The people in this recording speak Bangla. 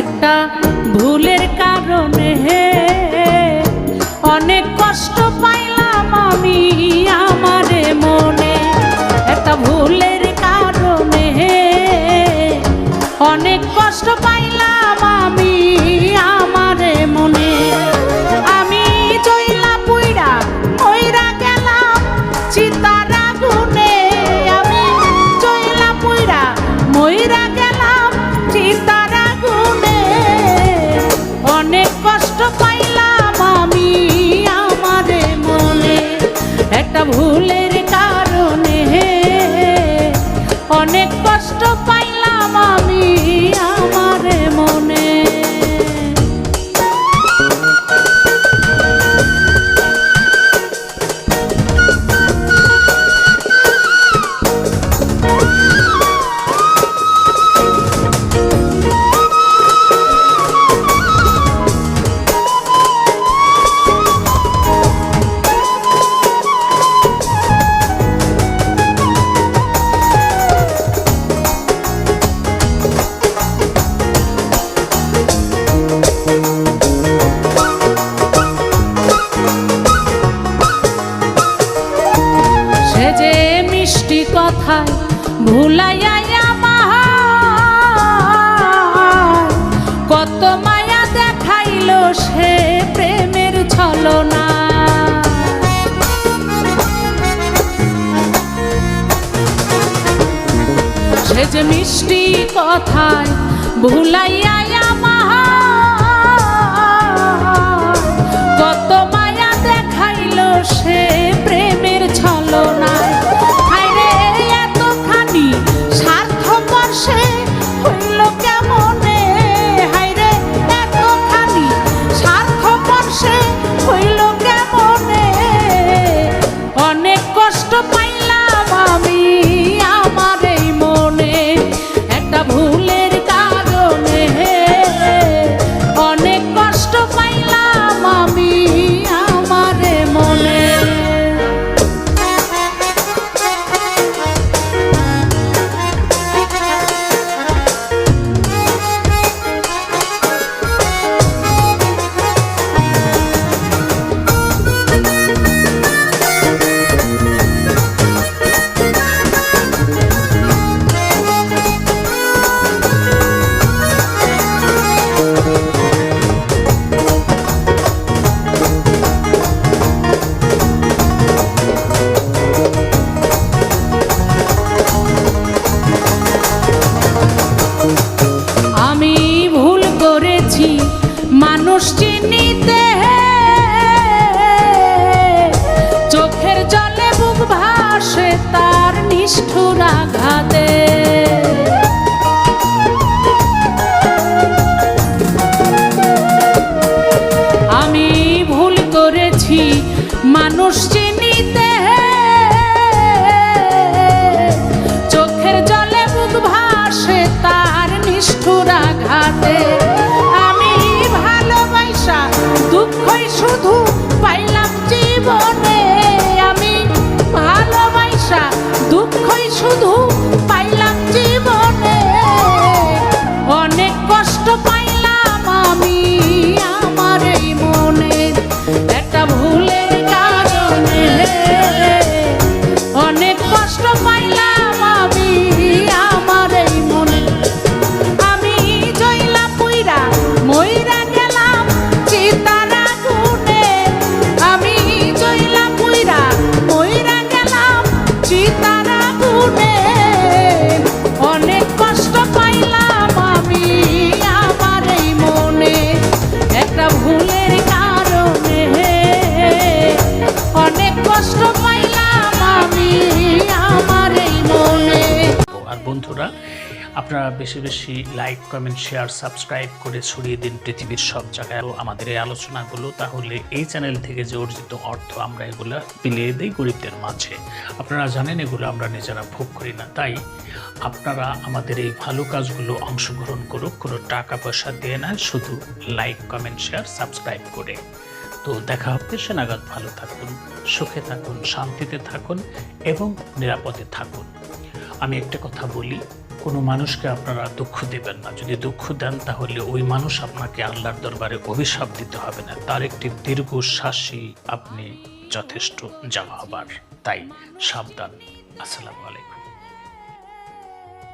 একটা ভুলের কারণে হে, অনেক কষ্ট পাইলাম আমি আমারে মনে। একটা ভুলের কারণে হে, অনেক কষ্ট পাইলাম আমি আমারে মনে। আমি জইলা পুইরা, মইরা গেলাম চিতার আগুনে। আমি জইলা পুইরা, মইরা গেলাম চিতার পাইলাম আমি আমারে মনে। একটা ভুলের ছলনা সে যে মিষ্টি কথায় ভুলাইয়া মানুষ চিনিতে চোখের জলে বুক ভাসে তার নিষ্ঠুর আঘাতে। আমি ভুল করেছি মানুষ বন্ধুরা, আপনারা বেশি বেশি লাইক কমেন্ট শেয়ার সাবস্ক্রাইব করে ছড়িয়ে দিন পৃথিবীর সব জায়গায়। আমাদের এই আলোচনাগুলো তাহলে এই চ্যানেল থেকে যে অর্জিত অর্থ আমরা এগুলো বিলিয়ে দিই গরিবদের মাঝে। আপনারা জানেন এগুলো আমরা নিজেরা ভোগ করি না। তাই আপনারা আমাদের এই ভালো কাজগুলো অংশগ্রহণ করুক, কোনো টাকা পয়সা দিয়ে না, শুধু লাইক কমেন্ট শেয়ার সাবস্ক্রাইব করে। তো দেখা হবে সে নাগাদ ভালো থাকুন, সুখে থাকুন, শান্তিতে থাকুন এবং নিরাপদে থাকুন। আমি একটা কথা বলি, কোনো মানুষকে আপনারা দুঃখ দেবেন না। যদি দুঃখ দেন, তাহলে ওই মানুষ আপনাকে আল্লাহর দরবারে অভিশাপ দিতে হবে না। তার একটি দীর্ঘশ্বাসই আপনি যথেষ্ট জামা হবার তাই সাবধান। আসসালামু আলাইকুম।